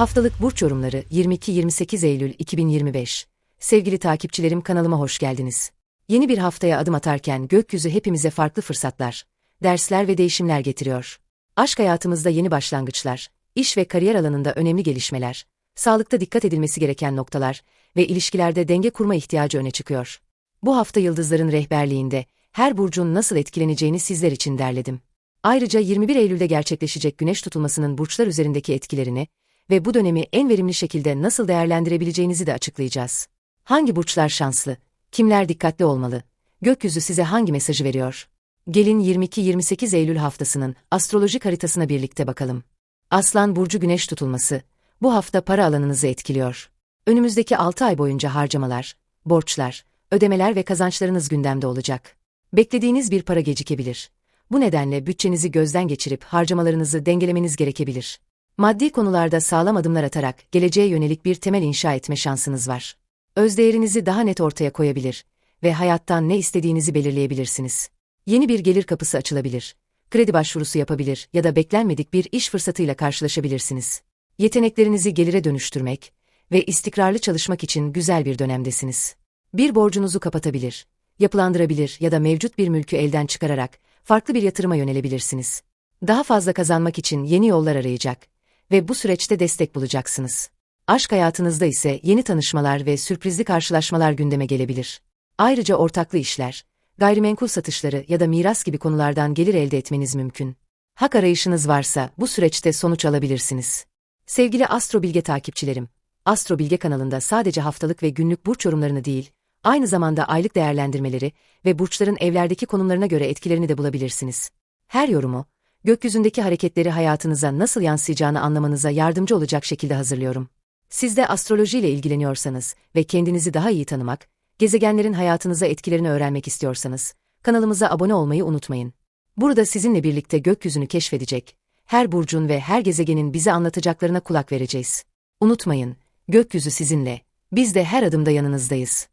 Haftalık burç yorumları 22-28 Eylül 2025. Sevgili takipçilerim kanalıma hoş geldiniz. Yeni bir haftaya adım atarken gökyüzü hepimize farklı fırsatlar, dersler ve değişimler getiriyor. Aşk hayatımızda yeni başlangıçlar, iş ve kariyer alanında önemli gelişmeler, sağlıkta dikkat edilmesi gereken noktalar ve ilişkilerde denge kurma ihtiyacı öne çıkıyor. Bu hafta yıldızların rehberliğinde her burcun nasıl etkileneceğini sizler için derledim. Ayrıca 21 Eylül'de gerçekleşecek güneş tutulmasının burçlar üzerindeki etkilerini ve bu dönemi en verimli şekilde nasıl değerlendirebileceğinizi de açıklayacağız. Hangi burçlar şanslı? Kimler dikkatli olmalı? Gökyüzü size hangi mesajı veriyor? Gelin 22-28 Eylül haftasının astrolojik haritasına birlikte bakalım. Aslan burcu güneş tutulması bu hafta para alanınızı etkiliyor. Önümüzdeki 6 ay boyunca harcamalar, borçlar, ödemeler ve kazançlarınız gündemde olacak. Beklediğiniz bir para gecikebilir. Bu nedenle bütçenizi gözden geçirip harcamalarınızı dengelemeniz gerekebilir. Maddi konularda sağlam adımlar atarak geleceğe yönelik bir temel inşa etme şansınız var. Özdeğerinizi daha net ortaya koyabilir ve hayattan ne istediğinizi belirleyebilirsiniz. Yeni bir gelir kapısı açılabilir. Kredi başvurusu yapabilir ya da beklenmedik bir iş fırsatıyla karşılaşabilirsiniz. Yeteneklerinizi gelire dönüştürmek ve istikrarlı çalışmak için güzel bir dönemdesiniz. Bir borcunuzu kapatabilir, yapılandırabilir ya da mevcut bir mülkü elden çıkararak farklı bir yatırıma yönelebilirsiniz. Daha fazla kazanmak için yeni yollar arayacak ve bu süreçte destek bulacaksınız. Aşk hayatınızda ise yeni tanışmalar ve sürprizli karşılaşmalar gündeme gelebilir. Ayrıca ortaklı işler, gayrimenkul satışları ya da miras gibi konulardan gelir elde etmeniz mümkün. Hak arayışınız varsa bu süreçte sonuç alabilirsiniz. Sevgili Astro Bilge takipçilerim, Astro Bilge kanalında sadece haftalık ve günlük burç yorumlarını değil, aynı zamanda aylık değerlendirmeleri ve burçların evlerdeki konumlarına göre etkilerini de bulabilirsiniz. Her yorumu, gökyüzündeki hareketleri hayatınıza nasıl yansıyacağını anlamanıza yardımcı olacak şekilde hazırlıyorum. Siz de astrolojiyle ilgileniyorsanız ve kendinizi daha iyi tanımak, gezegenlerin hayatınıza etkilerini öğrenmek istiyorsanız, kanalımıza abone olmayı unutmayın. Burada sizinle birlikte gökyüzünü keşfedecek, her burcun ve her gezegenin bize anlatacaklarına kulak vereceğiz. Unutmayın, gökyüzü sizinle, biz de her adımda yanınızdayız.